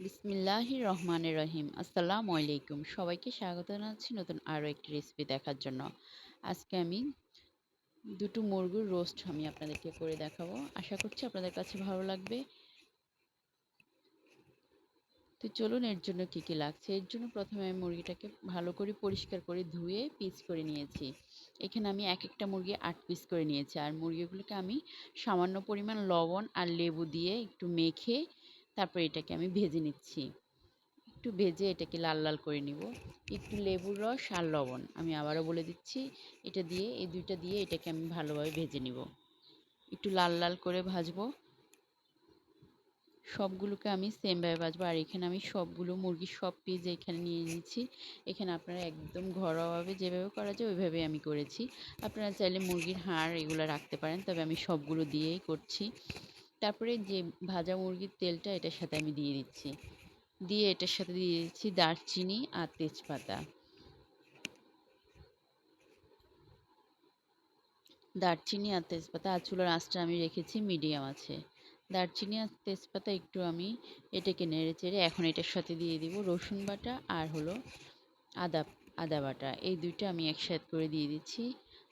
বিসমিল্লাহি রহমানের রহিম। আসসালামু আলাইকুম সবাইকে স্বাগত জানাচ্ছি নতুন আরও একটি রেসিপি দেখার জন্য। আজকে আমি দুটো মুরগির রোস্ট আমি আপনাদেরকে করে দেখাবো। আশা করছি আপনাদের কাছে ভালো লাগবে। তো চলুন, এর জন্য কী কী লাগছে? এর জন্য প্রথমে আমি মুরগিটাকে ভালো করে পরিষ্কার করে ধুয়ে পিস করে নিয়েছি। এখানে আমি এক একটা মুরগি আট পিস করে নিয়েছি। আর মুরগিগুলোকে আমি সামান্য পরিমাণ লবণ আর লেবু দিয়ে একটু মেখে তারপর এটাকে আমি ভেজে নিচ্ছি। একটু ভেজে এটাকে লাল লাল করে নিব। একটু লেবুর রস আর লবণ। আমি আবারও বলে দিচ্ছি, এটা দিয়ে, এই দুইটা দিয়ে এটাকে আমি ভালোভাবে ভেজে নিব। একটু লাল লাল করে ভাজবো। সবগুলোকে আমি সেমভাবে ভাজবো। আর এখানে আমি সবগুলো মুরগির সব পিস এখানে নিয়ে নিচ্ছি। এখানে আপনারা একদম ঘরোয়াভাবে যেভাবে করা যায় ওইভাবে আমি করেছি। আপনারা চাইলে মুরগির হাড় এগুলো রাখতে পারেন, তবে আমি সবগুলো দিয়েই করছি। তারপরে যে ভাজা মুরগির তেলটা এটার সাথে আমি দিয়ে দিচ্ছি। দিয়ে এটার সাথে দিয়ে দিচ্ছি দারচিনি আর তেজপাতা। দারচিনি আর তেজপাতা আর চুলার আঁচটা আমি রেখেছি মিডিয়াম আছে। দারচিনি আর তেজপাতা একটু আমি এটাকে নেড়ে চেড়ে এখন এটার সাথে দিয়ে দিব রসুন বাটা আর হলো আদা আদা বাটা। এই দুইটা আমি একসাথে করে দিয়ে দিচ্ছি।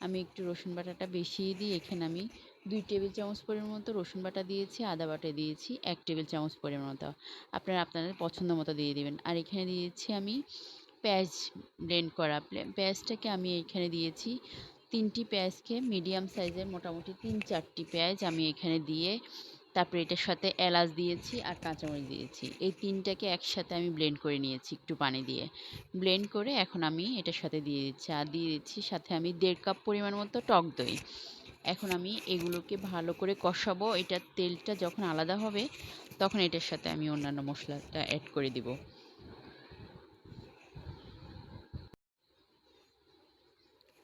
আমি একটু রসুন বাটাটা বেশি দিই, এখানে আমি দুই টেবিল চামচ পরিমাণ মতো রসুন বাটা দিয়েছি, আদা বাটা দিয়েছি, এক টেবিল চামচ পরিমাণ মতো। আপনারা আপনাদের পছন্দ মতো দিয়ে দিবেন। আর এখানে দিয়েছি আমি পেঁয়াজ ব্লেন্ড করা। পেঁয়াজটাকে আমি এখানে দিয়েছি তিনটি পেঁয়াজকে মিডিয়াম সাইজের মোটামুটি তিন চারটি পেঁয়াজ আমি এখানে দিয়ে তারপরে এটার সাথে এলাচ দিয়েছি আর কাঁচামরিচ দিয়েছি। এই তিনটাকে একসাথে আমি ব্লেন্ড করে নিয়েছি একটু পানি দিয়ে। ব্লেন্ড করে এখন আমি এটার সাথে দিয়ে দিচ্ছি। আর দিয়ে দিচ্ছি সাথে আমি দেড় কাপ পরিমাণ মতো টক দই। এখন আমি এগুলোকে ভালো করে কষাবো। এটার তেলটা যখন আলাদা হবে, তখন এটার সাথে আমি অন্যান্য মশলাটা অ্যাড করে দিব।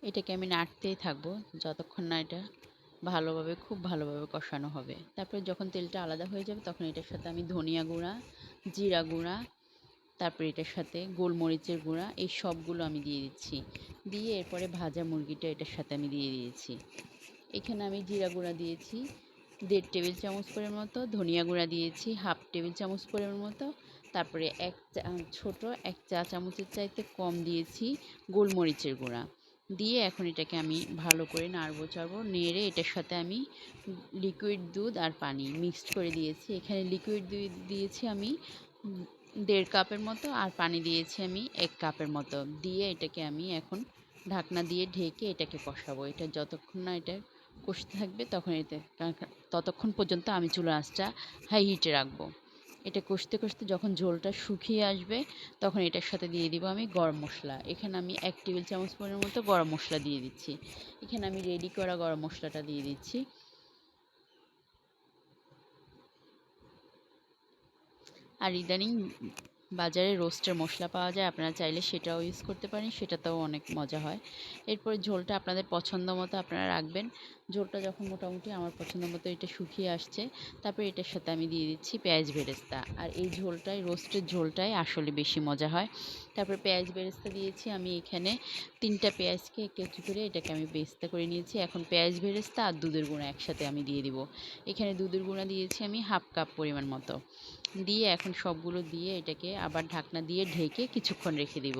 এটাকে আমি নাড়তেই থাকব, যতক্ষণ না এটা ভালোভাবে, খুব ভালোভাবে কষানো হবে। তারপরে যখন তেলটা আলাদা হয়ে যাবে, তখন এটার সাথে আমি ধনিয়া গুঁড়া, জিরা গুঁড়া, তারপরে এটার সাথে গোলমরিচের গুঁড়া, এই সবগুলো আমি দিয়ে দিচ্ছি। দিয়ে এরপরে ভাজা মুরগিটা এটার সাথে আমি দিয়ে দিয়েছি। এখানে আমি জিরা গুঁড়া দিয়েছি, দেড় টেবিল চামচ পরিমাণ মতো, ধনিয়া গুঁড়া দিয়েছি, হাফ টেবিল চামচ পরিমাণ মতো, তারপরে এক ছোট এক চা চামচের চাইতে কম দিয়েছি গোলমরিচের গুঁড়া। দিয়ে এখন এটাকে আমি ভালো করে নাড়বো চাড়বো, নেড়ে এটার সাথে আমি লিকুইড দুধ আর পানি মিক্সড করে দিয়েছি। এখানে লিকুইড দুধ দিয়েছি আমি দেড় কাপের মতো আর পানি দিয়েছি আমি এক কাপের মতো। দিয়ে এটাকে আমি এখন ঢাকনা দিয়ে ঢেকে এটাকে কষাবো। এটা যতক্ষণ না এটা কষতে থাকবে, তখন এতে ততক্ষণ পর্যন্ত আমি চুলা আঁচটা হাই হিটে রাখব। এটা কষতে কষতে যখন ঝোলটা শুকিয়ে আসবে, তখন এটার সাথে দিয়ে দিব আমি গরম মশলা। এখানে আমি এক টেবিল চামচ পরিমাণ মতো গরম মশলা দিয়ে দিচ্ছি। এখানে আমি রেডি করা গরম মশলাটা দিয়ে দিচ্ছি। আর ইদানিং বাজারে রোস্টের মশলা পাওয়া যায়, আপনারা চাইলে সেটাও ইউজ করতে পারেন, সেটাতেও অনেক মজা হয়। এরপর ঝোলটা আপনাদের পছন্দ মতো আপনারা রাখবেন। ঝোলটা যখন মোটামুটি আমার পছন্দ মতো এটা শুকিয়ে আসছে, তারপরে এটার সাথে আমি দিয়ে দিচ্ছি পেঁয়াজ বেরেস্তা। আর এই ঝোলটাই, রোস্টের ঝোলটাই আসলে বেশি মজা হয়। তারপরে পেঁয়াজ বেরেস্তা দিয়েছি, আমি এখানে তিনটা পেঁয়াজকে কেচু করে এটাকে আমি বেস্তা করে নিয়েছি। এখন পেঁয়াজ বেরেস্তা আর দুধের গুঁড়া একসাথে আমি দিয়ে দিব। এখানে দুধের গুঁড়া দিয়েছি আমি হাফ কাপ পরিমাণ মতো। দিয়ে এখন সবগুলো দিয়ে এটাকে আবার ঢাকনা দিয়ে ঢেকে কিছুক্ষণ রেখে দিব।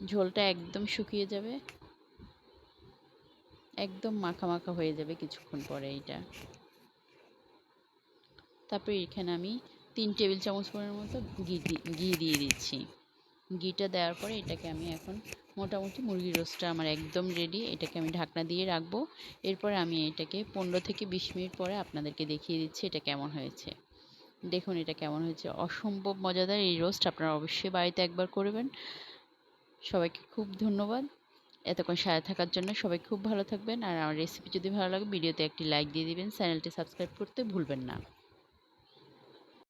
ঝোলটা একদম শুকিয়ে যাবে। একদম মাখা মাখা হয়ে যাবে কিছুক্ষণ পরে এইটা। তারপরে এখানে আমি তিন টেবিল চামচ পরিমাণ মতো ঘি ঘি দিয়ে দিচ্ছি। ঘিটা দেওয়ার পরে এটাকে আমি এখন মোটামুটি মুরগির রোস্টটা আমার একদম রেডি এটাকে আমি ঢাকনা দিয়ে রাখব। এরপরে আমি এটাকে পনেরো থেকে বিশ মিনিট পরে আপনাদেরকে দেখিয়ে দিচ্ছি এটা কেমন হয়েছে। দেখুন এটা কেমন হয়েছে, অসম্ভব মজাদার এই রোস্ট আপনারা অবশ্যই বাড়িতে একবার করবেন। সবাইকে খুব ধন্যবাদ। এতক্ষণ সাথে থাকার জন্য সবাই খুব ভালো থাকবেন। আর আমার রেসিপি যদি ভালো লাগে, ভিডিওতে একটি লাইক দিয়ে দিবেন। চ্যানেলটি সাবস্ক্রাইব করতে ভুলবেন না।